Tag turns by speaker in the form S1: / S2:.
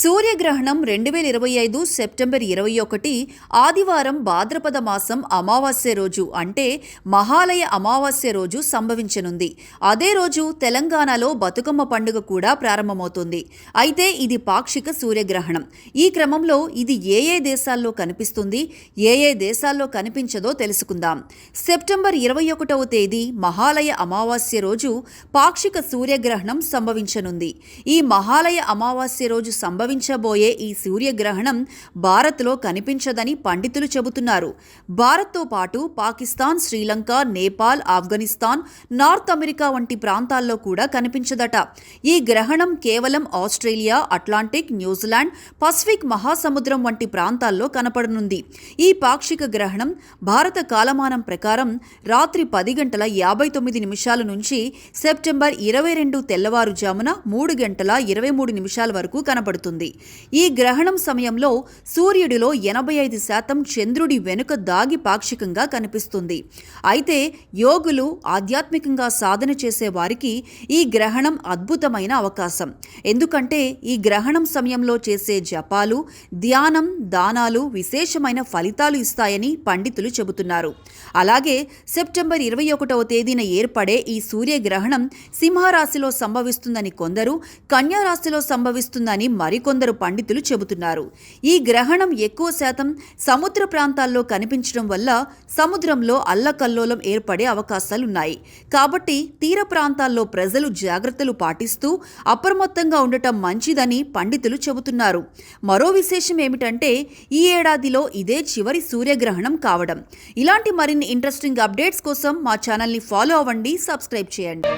S1: సూర్యగ్రహణం రెండు వేల ఇరవై ఐదు సెప్టెంబర్ ఇరవై ఒకటి ఆదివారం భాద్రపద మాసం అమావాస్య రోజు అంటే మహాలయ అమావాస్య రోజు సంభవించనుంది. అదే రోజు తెలంగాణలో బతుకమ్మ పండుగ కూడా ప్రారంభమవుతుంది. అయితే ఇది పాక్షిక సూర్యగ్రహణం. ఈ క్రమంలో ఇది ఏ ఏ దేశాల్లో కనిపిస్తుంది ఏ ఏ దేశాల్లో కనిపించదో తెలుసుకుందాం. సెప్టెంబర్ ఇరవై ఒకటవ తేదీ మహాలయ అమావాస్య రోజు పాక్షిక సూర్యగ్రహణం సంభవించనుంది. ఈ మహాలయ అమావాస్య రోజు సంభవించబోయే ఈ సూర్యగ్రహణం భారత్లో కనిపించదని పండితులు చెబుతున్నారు. భారత్తో పాటు పాకిస్తాన్ శ్రీలంక నేపాల్ ఆఫ్ఘనిస్తాన్ నార్త్ అమెరికా వంటి ప్రాంతాల్లో కూడా కనిపించదట. ఈ గ్రహణం కేవలం ఆస్ట్రేలియా అట్లాంటిక్ న్యూజిలాండ్ పసిఫిక్ మహాసముద్రం వంటి ప్రాంతాల్లో కనపడనుంది. ఈ పాక్షిక గ్రహణం భారత కాలమానం ప్రకారం రాత్రి పది గంటల యాభై తొమ్మిది నిమిషాల నుంచి సెప్టెంబర్ ఇరవై రెండు తెల్లవారుజామున మూడు గంటల ఇరవై మూడు నిమిషాల వరకు కనపడుతుంది. ఈ గ్రహణం సమయంలో సూర్యుడిలో ఎనభై ఐదు శాతం చంద్రుడి వెనుక దాగి పాక్షికంగా కనిపిస్తుంది. అయితే యోగులు ఆధ్యాత్మికంగా సాధన చేసే వారికి ఈ గ్రహణం అద్భుతమైన అవకాశం. ఎందుకంటే ఈ గ్రహణం సమయంలో చేసే జపాలు ధ్యానం దానాలు విశేషమైన ఫలితాలు ఇస్తాయని పండితులు చెబుతున్నారు. అలాగే సెప్టెంబర్ ఇరవై ఒకటవ తేదీన ఏర్పడే ఈ సూర్యగ్రహణం సింహరాశిలో సంభవిస్తుందని కొందరు కన్యారాశిలో సంభవిస్తుందని మరికొందరు పండితులు చెబుతున్నారు. ఈ గ్రహణం ఎక్కువ శాతం సముద్ర ప్రాంతాల్లో కనిపించడం వల్ల సముద్రంలో అల్లకల్లోలం ఏర్పడే అవకాశాలున్నాయి. కాబట్టి తీర ప్రాంతాల్లో ప్రజలు జాగ్రత్తలు పాటిస్తూ అప్రమత్తంగా ఉండటం మంచిదని పండితులు చెబుతున్నారు. మరో విశేషం ఏమిటంటే ఈ ఏడాదిలో ఇదే చివరి సూర్యగ్రహణం కావడం. ఇలాంటి మరిన్ని ఇంట్రెస్టింగ్ అప్డేట్స్ కోసం మా ఛానల్ని ఫాలో అవ్వండి సబ్స్క్రైబ్ చేయండి.